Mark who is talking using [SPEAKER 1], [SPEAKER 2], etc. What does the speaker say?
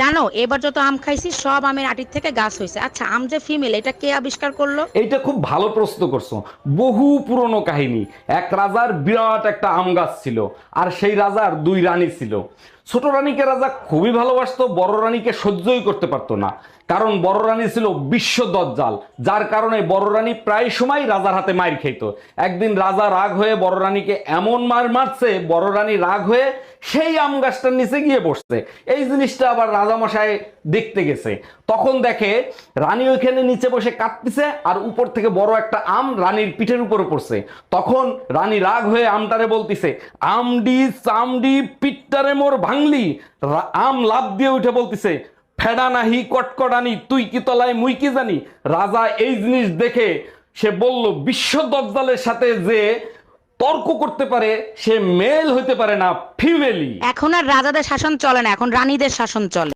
[SPEAKER 1] জানো, এবার যত আম খাইছি, সব আমের আটির থেকে গাছ হয়েছে আচ্ছা আম যে ফিমেল এটা কে আবিষ্কার করল?
[SPEAKER 2] এইটা খুব ভালো প্রশ্ন করছ। বহু পুরনো কাহিনী। এক রাজার বিরাট একটা আম গাছ ছিল, আর সেই রাজার দুই রানী ছিল। ছোট রানীকে রাজা খুবই ভালোবাসতো, বড় রানীকে সহ্যই করতে পারতো না। কারণ বড় রানী ছিল বিশ্ব দজ্জাল, যার কারণে বড় রানী প্রায় সময় রাজার হাতে মার খেত একদিন রাজা রাগ হয়ে বড় রানীকে এমন মার মারছে, বড় রানী রাগ হয়ে সেই আম গাছটার নিচে গিয়ে বসছে। এই জিনিসটা আবার রাজামশাই দেখতে গেছে। তখন দেখে রানী ওইখানে নিচে বসে কাঁদতেছে আর উপর থেকে বড় একটা আম রানীর পিঠের উপরে পড়ছে। তখন রানী রাগ হয়ে আমটারে বলতিছে, আমডি, চামডি, পিঠটারে মোর ভাঙলি। আম লাভ দিয়ে উঠে বলতিছে, ফেডা নাহি, কটকটানি, তুই কি তলায়, মুই কি জানি? রাজা এই জিনিস দেখে সে বলল, বিশ্ব দজ্জালের সাথে যে তর্ক করতে পারে, সে মেল হইতে পারে না ফিমেলি
[SPEAKER 1] এখন আর রাজাদের শাসন চলে না, এখন রানীদের শাসন চলে।